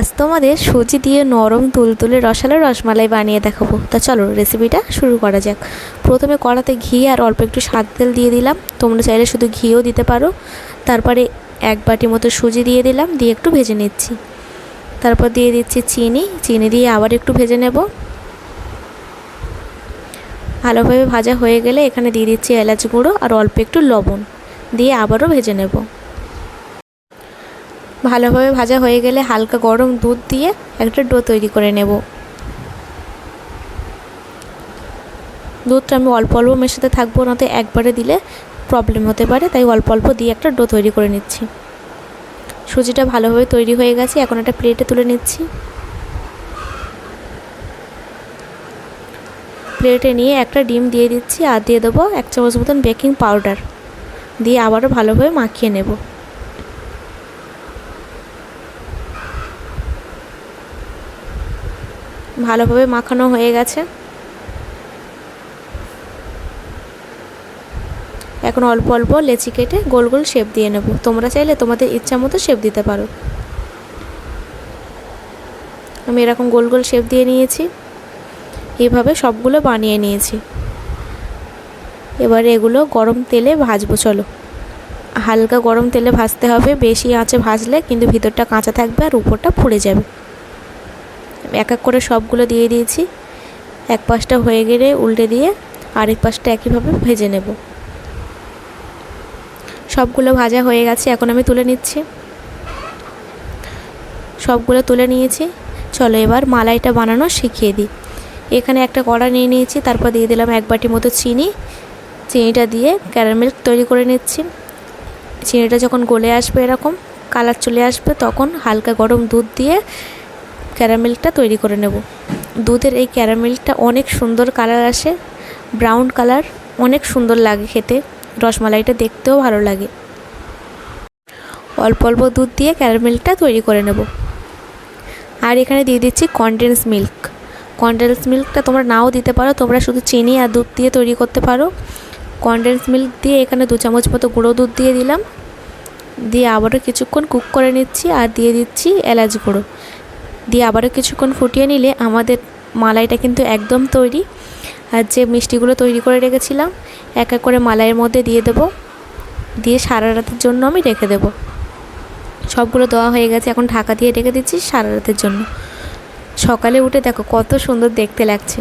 আজ তোমাদের সুজি দিয়ে নরম তুলতুলে রসালো রসমালাই বানিয়ে দেখাবো। তা চলো রেসিপিটা শুরু করা যাক। প্রথমে কড়াতে ঘি আর অল্প একটু সাদ তেল দিয়ে দিলাম। তোমরা চাইলে শুধু ঘিও দিতে পারো। তারপরে এক বাটি মতো সুজি দিয়ে দিলাম, দিয়ে একটু ভেজে নিচ্ছি। তারপর দিয়ে দিচ্ছি চিনি। চিনি দিয়ে আবার একটু ভেজে নেব। ভালোভাবে ভাজা হয়ে গেলে এখানে দিয়ে দিচ্ছি এলাচ গুঁড়ো আর অল্প একটু লবণ। দিয়ে আবারও ভেজে নেব। ভালোভাবে ভাজা হয়ে গেলে হালকা গরম দুধ দিয়ে একটা ডো তৈরি করে নেব। দুধটা আমি অল্প অল্প মেশাতে থাকব না তো একবারে দিলে প্রবলেম হতে পারে, তাই অল্প অল্প দিয়ে একটা ডো তৈরি করে নিচ্ছি। সুজিটা ভালোভাবে তৈরি হয়ে গেছে, এখন একটা প্লেটে তুলে নিচ্ছি। প্লেটে নিয়ে একটা ডিম দিয়ে দিচ্ছি, আর দিয়ে দেবো এক চামচ মতন বেকিং পাউডার, দিয়ে আবারও ভালোভাবে মাখিয়ে নেব। ভালোভাবে মাখানো হয়ে গেছে। এখন অল্প অল্প লেচি কেটে গোল গোল শেপ দিয়ে নেব। তোমরা চাইলে তোমাদের ইচ্ছা মতো শেপ দিতে পারো। আমি এরকম গোল গোল শেপ দিয়ে নিয়েছি। এইভাবে সবগুলো বানিয়ে নিয়েছি। এবারে এগুলো গরম তেলে ভাজবো, চলো। হালকা গরম তেলে ভাজতে হবে। বেশি আঁচে ভাজলে কিন্তু ভিতরটা কাঁচা থাকবে আর উপরটা পুড়ে যাবে। এক এক করে সবগুলো দিয়ে দিয়েছি। এক পাশটা হয়ে গেলে উল্টে দিয়ে আরেক পাশটা একইভাবে ভেজে নেব। সবগুলো ভাজা হয়ে গেছে, এখন আমি তুলে নিচ্ছি। সবগুলো তুলে নিয়েছি। চলো এবার মালাইটা বানানো শিখিয়ে দিই। এখানে একটা কড়া নিয়ে নিয়েছি, তারপর দিয়ে দিলাম এক বাটি মতো চিনি। চিনিটা দিয়ে ক্যারামেল তৈরি করে নিচ্ছি। চিনিটা যখন গলে আসবে এরকম, কালার চলে আসবে, তখন হালকা গরম দুধ দিয়ে ক্যারামেলটা তৈরি করে নেব। দুধের এই ক্যারামেলটা অনেক সুন্দর কালার আসে, ব্রাউন কালার, অনেক সুন্দর লাগে খেতে, রসমালাইটা দেখতেও ভালো লাগে। অল্প অল্প দুধ দিয়ে ক্যারামেলটা তৈরি করে নেব। আর এখানে দিয়ে দিচ্ছি কনডেন্স মিল্ক কনডেন্স মিল্কটা তোমরা নাও দিতে পারো, তোমরা শুধু চিনি আর দুধ দিয়ে তৈরি করতে পারো। কনডেন্স মিল্ক দিয়ে এখানে দু চামচ মতো গুঁড়ো দুধ দিয়ে দিলাম। দিয়ে আবারও কিছুক্ষণ কুক করে নিচ্ছি আর দিয়ে দিচ্ছি এলাচ গুঁড়ো। দিয়ে আবারও কিছুক্ষণ ফুটিয়ে নিলে আমাদের মালাইটা কিন্তু একদম তৈরি। আর যে মিষ্টিগুলো তৈরি করে রেখেছিলাম, এক এক করে মালাইয়ের মধ্যে দিয়ে দেবো। দিয়ে সারা রাতের জন্য আমি রেখে দেবো। সবগুলো দেওয়া হয়ে গেছে, এখন ঢাকা দিয়ে রেখে দিচ্ছি সারা রাতের জন্য। সকালে উঠে দেখো কত সুন্দর দেখতে লাগছে।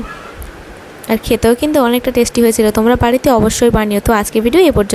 আর খেতেও কিন্তু অনেকটা টেস্টি হয়েছিল, তোমরা বাড়িতে অবশ্যই বানিও। তো আজকে ভিডিও এ পর্যন্ত।